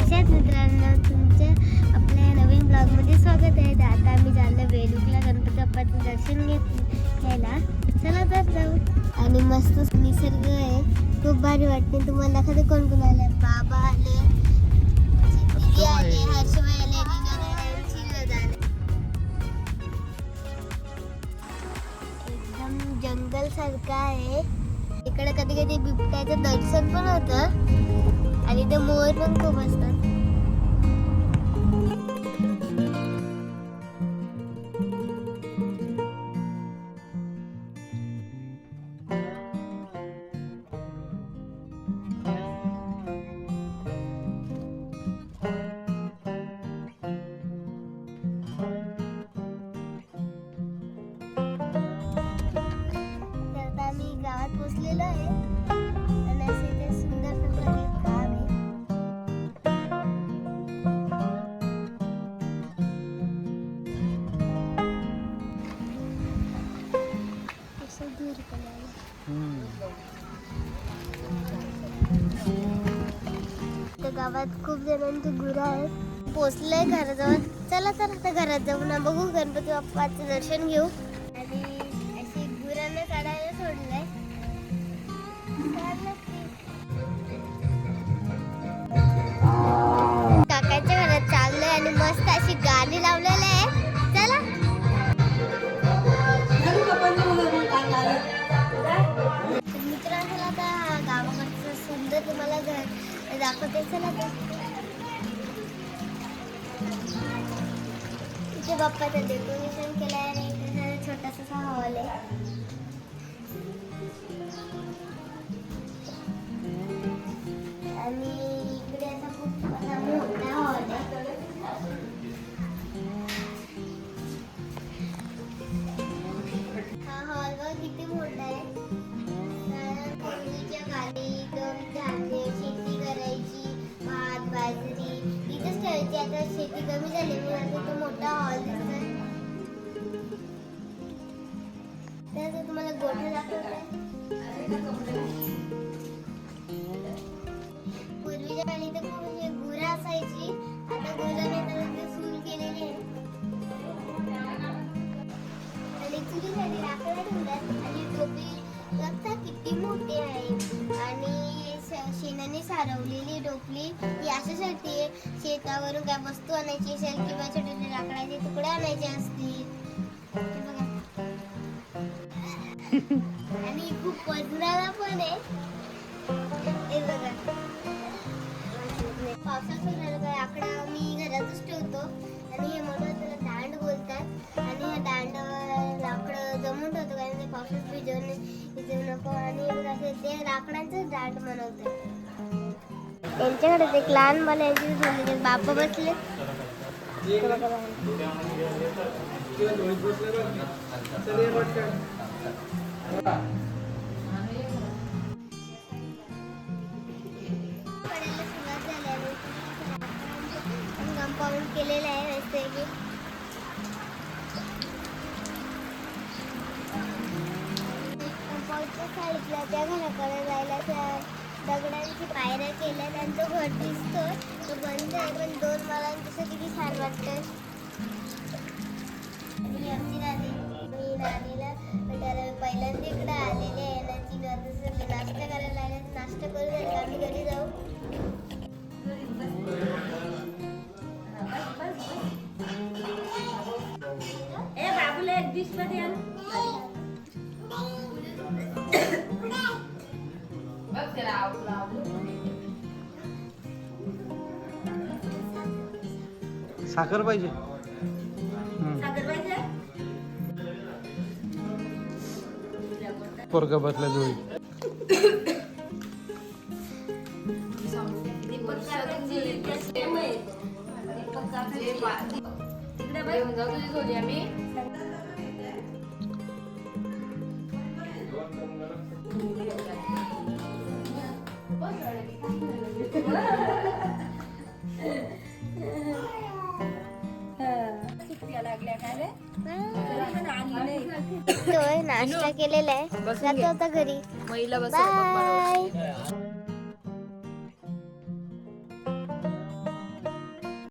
अशाच मित्रांनो आपल्या नवीन ब्लॉगमध्ये स्वागत आहे. तर आता आम्ही चाललो बेलुकला गणपती बाप्पाचं दर्शन घेत घ्यायला. चला तर जाऊ. आणि मस्त निसर्ग आहे. खूप भारी वाटते. तुम्हाला दाखवते कोण कोण आले. बाबा आले. दीदी आले हर्षभाई आले जंगल सारखं आहे. इकडे कधी कधी बिबट्याचं दर्शन पण होतं. आणि ते मोर पण खूप असतात. गावात आहे. आणि असे ते सुंदर सुंदर आहे असं दूर पण त्या गावात खूप जणांची गुरं आहेत. पोचलंय घराजवळ. चला तर आता घरात जाऊ ना बघू गणपती बाप्पाचं दर्शन घेऊ. आणि मित्रांनो आता हा गावाकडचं सुंदर तुम्हाला घर दाखवते. चला तर. इथे बाप्पाचं डेकोरेशन केलं आहे आणि इथे छोटासा हॉल आहे. मोठा हॉल दिसतोय. त्याचं तुम्हाला गोठा दाखवतोय. पूर्वीच्या काळी तर खूप म्हणजे गुरं असायची. आता गुरं नाही ते सून केलेली आहे आणि चुलीसाठी लाकडं आणि टोपी बघता शेणाने सारवलेली डोकली ही अशासाठी आहे शेतावरून काय वस्तू आणायची असेल किंवा छोटे छोटे लाकडाचे तुकडे आणायचे असतील. बघा. आणि खूप वजनाला पण आहे. हे बघा. पावसात झालं आकडा मी घरातच ठेवतो. आणि हे म्हणून त्याला दांड बोलतात. आणि ह्या दांडावर लाकडं जमून ठेवतो कारण ते पावसात भिजवणे भिजवू नको. आणि ते लाकडांचं दांड बनवतात. त्यांच्याकडे एक लहान मला यांची बापा बसले. कंपाऊंड केलेलं आहे मस्तपैकी कंपाऊंडच्या साईडला त्या घराकडे जायला त्या दगडांची पायऱ्या केल्या त्यांचं घर दिसतोय. तो बंद आहे पण दोन मला तसं किती छान वाटतंय. आणि आमची नानी मी नानीला त्याला पहिल्यांदा इकडे आलेली आहे ना ती जसं नाश्ता करायला लागल्या नाश्ता करू झाला आम्ही घरी जाऊ. ए बाबूला एक डिशमध्ये आण साखर पाहिजे साखर पाहिजे पोरगा बसला जोडी. तिकडे? जरा पण नाश्ता केलेला आहे. जातो. आता घरी. महिला बस बाय